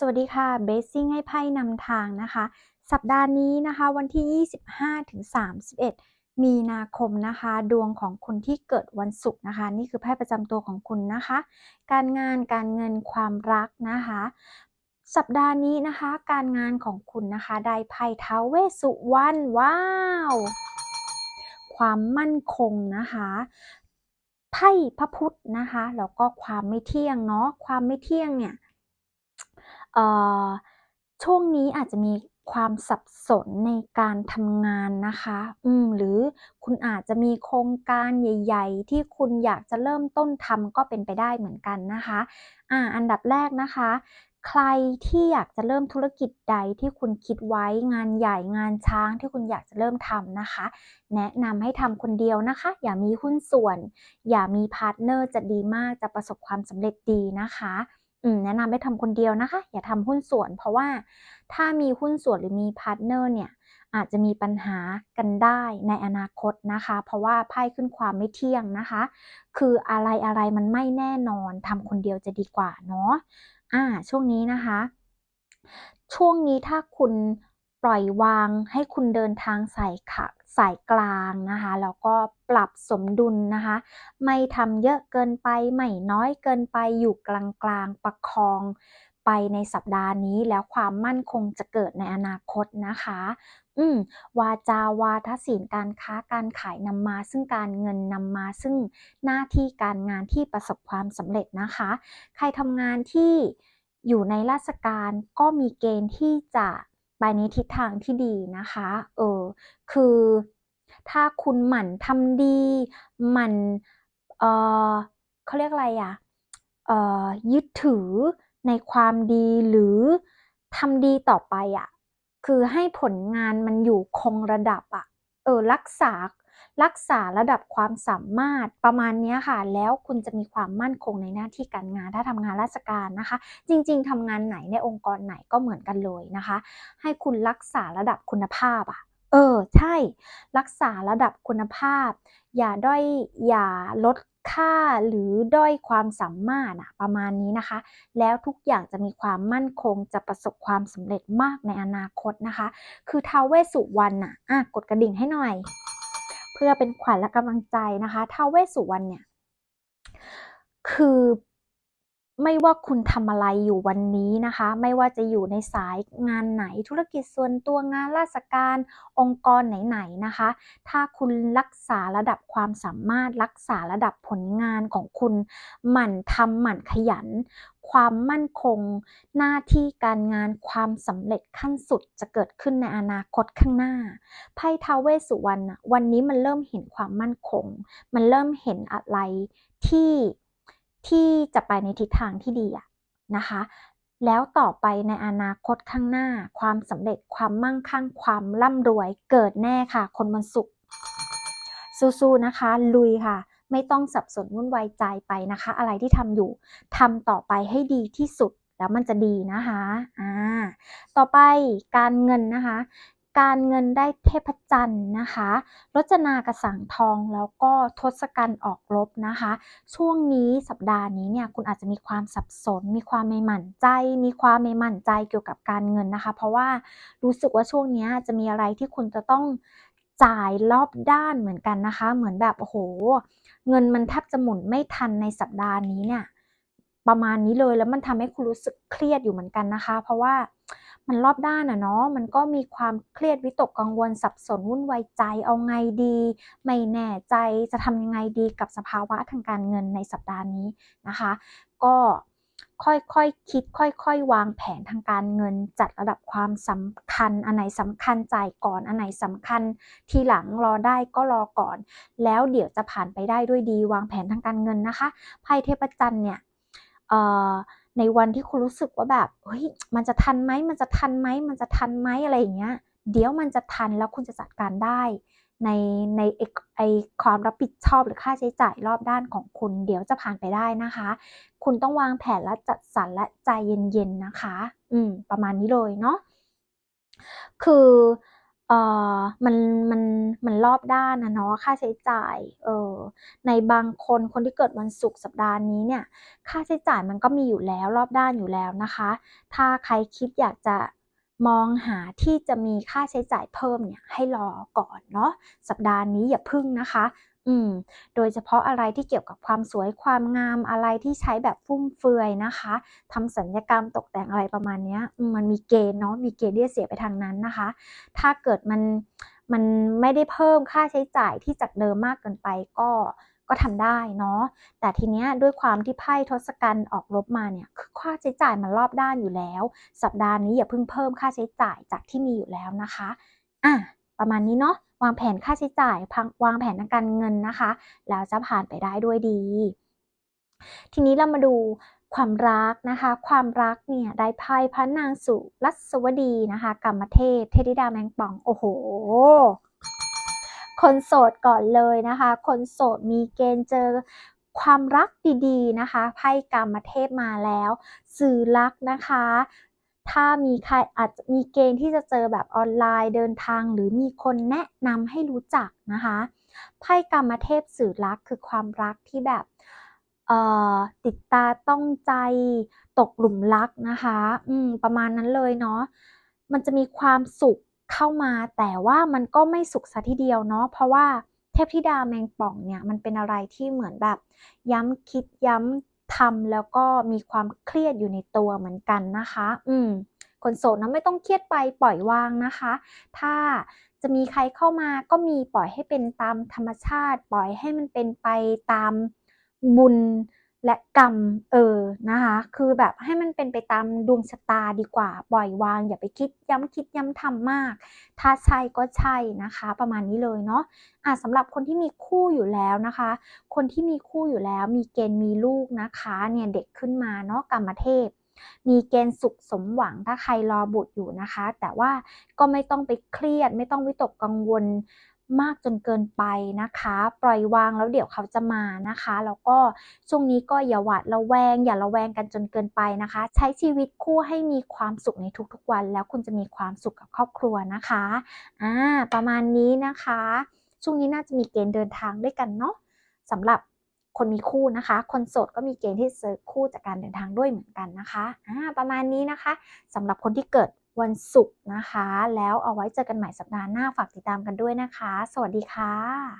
สวัสดีค่ะเบสซิ่งให้ไพ่นำทางนะคะ สัปดาห์นี้นะคะ วันที่ 25ถึง31 มีนาคมนะคะ ดวงของคนที่เกิดวันศุกร์นะคะ นี่คือไพ่ประจำตัวของคุณนะคะ การงานการเงินความรักนะคะ สัปดาห์นี้นะคะ การงานของคุณนะคะ ได้ไพ่ท้าวเวสุวรรณว้าว ความมั่นคงนะคะไพ่พระพุทธนะคะแล้วก็ความไม่เที่ยงเนาะความไม่เที่ยงเนี่ย ช่วงนี้อาจจะมีความสับสนในการทำงานนะคะ อืม หรือคุณอาจจะมีโครงการใหญ่ ๆ ที่คุณอยากจะเริ่มต้นทำก็เป็นไปได้เหมือนกันนะคะ อ่า อันดับแรกนะคะ ใครที่อยากจะเริ่มธุรกิจใดที่คุณคิดไว้งานใหญ่งานช้างที่คุณอยากจะเริ่มทำนะคะ แนะนำให้ทำคนเดียวนะคะ อย่ามีหุ้นส่วน อย่ามีพาร์ทเนอร์จะดีมากจะประสบความสำเร็จดีนะคะ แนะนำให้ทำคนเดียวนะคะ อย่าทำหุ้นส่วน เพราะว่าถ้ามีหุ้นส่วนหรือมีพาร์ทเนอร์เนี่ยอาจจะมีปัญหากันได้ในอนาคตนะคะ เพราะว่าไพ่ขึ้นความไม่เที่ยงนะคะ คืออะไรอะไรมันไม่แน่นอนทำคนเดียวจะดีกว่าเนาะอ่าช่วงนี้นะคะ ช่วงนี้ถ้าคุณ ปล่อยวางให้คุณเดินทางสายขะสายกลางนะคะแล้วก็ปรับสมดุลนะคะ ไม่ทำเยอะเกินไปไม่น้อยเกินไปอยู่กลางๆประคองไปในสัปดาห์นี้แล้วความมั่นคงจะเกิดในอนาคตนะคะ อืมวาจาวาทศิลการค้าการขายนำมา ซึ่งการเงินนำมาซึ่งหน้าที่การงานที่ประสบความสำเร็จนะคะ ใครทำงานที่อยู่ในราชการก็มีเกณฑ์ที่จะ ไปในทิศทางที่ดีนะคะ เออ คือถ้าคุณหมั่นทำดี หมั่น เออเขาเรียกอะไรอะเออยึดถือในความดีหรือทำดีต่อไปอะคือให้ผลงานมันอยู่คงระดับอะ เออ รักษา รักษาระดับความสามารถประมาณนี้ค่ะ แล้วคุณจะมีความมั่นคงในหน้าที่การงานถ้าทำงานราชการนะคะ จริง ๆทำงานไหนในองค์กรไหนก็เหมือนกันเลยนะคะ ให้คุณรักษาระดับคุณภาพอะเออใช่ รักษาระดับคุณภาพ อย่าด้อยอย่าลดค่าหรือด้อยความสามารถอะประมาณนี้นะคะ แล้วทุกอย่างจะมีความมั่นคงจะประสบความสำเร็จมากในอนาคตนะคะ คือทาวเวสสุวรรณอะอะกดกระดิ่งให้หน่อย เพื่อเป็นขวัญและกำลังใจนะคะท้าวเวสสุวรรณเนี่ยคือ ไม่ว่าคุณทำอะไรอยู่วันนี้นะคะ ไม่ว่าจะอยู่ในสายงานไหนธุรกิจส่วนตัวงานราชการองค์กรไหนๆนะคะ ถ้าคุณรักษาระดับความสามารถรักษาระดับผลงานของคุณ หมั่นทำหมั่นขยัน ความมั่นคง หน้าที่การงานความสำเร็จขั้นสุดจะเกิดขึ้นในอนาคตข้างหน้าไพ่ท้าเวสุวรรณวันนี้มันเริ่มเห็นความมั่นคง มันเริ่มเห็นอะไรที่ ที่จะไปในทิศทางที่ดีอะนะคะ แล้วต่อไปในอนาคตข้างหน้า ความสำเร็จความมั่งคั่งความร่ำรวยเกิดแน่ค่ะ คนวันศุกร์สู้ๆนะคะ ลุยค่ะ ไม่ต้องสับสนวุ่นวายใจไปนะคะ อะไรที่ทำอยู่ทำต่อไปให้ดีที่สุดแล้วมันจะดีนะคะ อ่า ต่อไปการเงินนะคะ การเงินได้เทพจันทร์นะคะรจนากระสังทองแล้วก็ทศกัณฐ์ออกรบนะคะ ช่วงนี้สัปดาห์นี้เนี่ยคุณอาจจะมีความสับสน มีความไม่มั่นใจ มีความไม่มั่นใจเกี่ยวกับการเงินนะคะ เพราะว่ารู้สึกว่าช่วงนี้จะมีอะไรที่คุณจะต้องจ่ายรอบด้านเหมือนกันนะคะ เหมือนแบบโอ้โห เงินมันแทบจะหมุนไม่ทันในสัปดาห์นี้เนี่ยประมาณนี้เลยแล้วมันทำให้คุณรู้สึกเครียดอยู่เหมือนกันนะคะ เพราะว่า มันรอบด้านอะเนาะมันก็มีความเครียดวิตกกังวลสับสนวุ่นวายใจเอาไงดี ไม่แน่ใจจะทำยังไงดีกับสภาวะทางการเงินในสัปดาห์นี้นะคะ ก็ค่อยๆคคิด ค่อยๆ วางแผนทางการเงิน จัดระดับความสำคัญ อันไหนสำคัญจ่ายก่อน อันไหนสำคัญ ทีหลังรอได้ก็รอก่อน แล้วเดี๋ยวจะผ่านไปได้ด้วยดี วางแผนทางการเงินนะคะ ไพ่เทพจันทร์เนี่ย ในวันที่คุณรู้สึกว่าแบบเฮ้ยมันจะทันไหมมันจะทันไหมมันจะทันไหมอะไรอย่างเงี้ย เดี๋ยวมันจะทันแล้วคุณจะจัดการได้ในในไอความรับผิดชอบหรือค่าใช้จ่ายรอบด้านของคุณ เดี๋ยวจะผ่านไปได้นะคะ คุณต้องวางแผนและจัดสรรและใจเย็นๆนะคะ อืม ประมาณนี้เลยเนาะคือ เอ่อมันมันมันรอบด้านนะเนาะค่าใช้จ่ายเออในบางคนคนที่เกิดวันศุกร์สัปดาห์นี้เนี่ย ค่าใช้จ่ายมันก็มีอยู่แล้วรอบด้านอยู่แล้วนะคะ ถ้าใครคิดอยากจะมองหาที่จะมีค่าใช้จ่ายเพิ่มเนี่ยให้รอก่อนเนาะสัปดาห์นี้อย่าพึ่งนะคะ อืม โดยเฉพาะอะไรที่เกี่ยวกับความสวยความงามอะไรที่ใช้แบบฟุ่มเฟือยนะคะทำสัญญกรรมตกแต่งอะไรประมาณเนี้ยมมันมีเกณฑ์เนาะมีเกณฑ์ที่จะเสียไปทางนั้นนะคะ ถ้าเกิดมันมันไม่ได้เพิ่มค่าใช้จ่ายที่จากเดิมมากเกินไปก็ก็ทำได้เนาะ แต่ทีเนี้ยด้วยความที่ไพ่ทศกัณฐ์ออกลบมาเนี่ยคือค่าใช้จ่ายมันรอบด้านอยู่แล้ว สัปดาห์นี้อย่าเพิ่งเพิ่มค่าใช้จ่ายจากที่มีอยู่แล้วนะคะ อะ ประมาณนี้เนาะวางแผนค่าใช้จ่าย วางแผนทางการเงินนะคะ แล้วจะผ่านไปได้ด้วยดี ทีนี้เรามาดูความรักนะคะ ความรักเนี่ยได้ไพ่พระนางสุรัสวดีนะคะกรรมเทพเทธิดาแมงป่องโอ้โห คนโสดก่อนเลยนะคะ คนโสดมีเกณฑ์เจอความรักดีๆนะคะไพ่กรรมเทพมาแล้ว สื่อรักนะคะ ถ้ามีใครอาจจะมีเกณฑ์ที่จะเจอแบบออนไลน์เดินทาง หรือมีคนแนะนำให้รู้จักนะคะไพ่กรรมเทพสื่อรักคือความรักที่แบบเอ่อติดตาต้องใจตกหลุมรักนะคะอืมประมาณนั้นเลยเนาะมันจะมีความสุขเข้ามาแต่ว่ามันก็ไม่สุขซะทีเดียวเนาะเพราะว่าเทพธิดาแมงป่องเนี่ยมันเป็นอะไรที่เหมือนแบบย้ำคิดย้ำ ทำแล้วก็มีความเครียดอยู่ในตัวเหมือนกันนะคะ อืม คนโสดนะไม่ต้องเครียดไปปล่อยวางนะคะ ถ้าจะมีใครเข้ามาก็มีปล่อยให้เป็นตามธรรมชาติ ปล่อยให้มันเป็นไปตามบุญ และกรรมเออนะคะ คือแบบให้มันเป็นไปตามดวงชะตาดีกว่าปล่อยวาง อย่าไปคิดย้ำคิดย้ำทำมาก ถ้าใช่ก็ใช่นะคะ ประมาณนี้เลยเนาะอะสำหรับคนที่มีคู่อยู่แล้วนะคะ คนที่มีคู่อยู่แล้ว มีเกณฑ์มีลูกนะคะเนี่ยเด็กขึ้นมาเนาะกรรมเทพมีเกณฑ์สุขสมหวังถ้าใครรอบุตรอยู่นะคะ แต่ว่าก็ไม่ต้องไปเครียด ไม่ต้องวิตกกังวล มากจนเกินไปนะคะ ปล่อยวางแล้วเดี๋ยวเขาจะมานะคะ แล้วก็ช่วงนี้ก็อย่าหวาดระแวง อย่าระแวงกันจนเกินไปนะคะ ใช้ชีวิตคู่ให้มีความสุขในทุกๆวัน แล้วคุณจะมีความสุขกับครอบครัวนะคะอ่าประมาณนี้นะคะ ช่วงนี้น่าจะมีเกณฑ์เดินทางด้วยกันเนาะสำหรับคนมีคู่นะคะ คนโสดก็มีเกณฑ์ที่จะเจอคู่จากการเดินทางด้วยเหมือนกันนะคะอ่าประมาณนี้นะคะสำหรับคนที่เกิด วันศุกร์นะคะ แล้วเอาไว้เจอกันใหม่สัปดาห์หน้าฝากติดตามกันด้วยนะคะ สวัสดีค่ะ